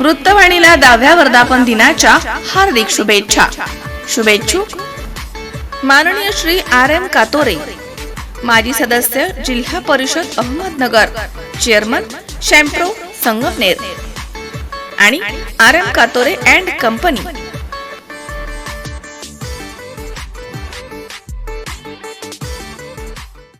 वृत्तवाणीला दहाव्या वर्धापन दिनाच्या हार्दिक शुभेच्छा. शुभेच्छुक. माननीय श्री आर एम कातोरे माजी सदस्य जिल्हा परिषद अहमदनगर चेअरमन शॅम्प्रो संगमनेर आणि R M Katore and company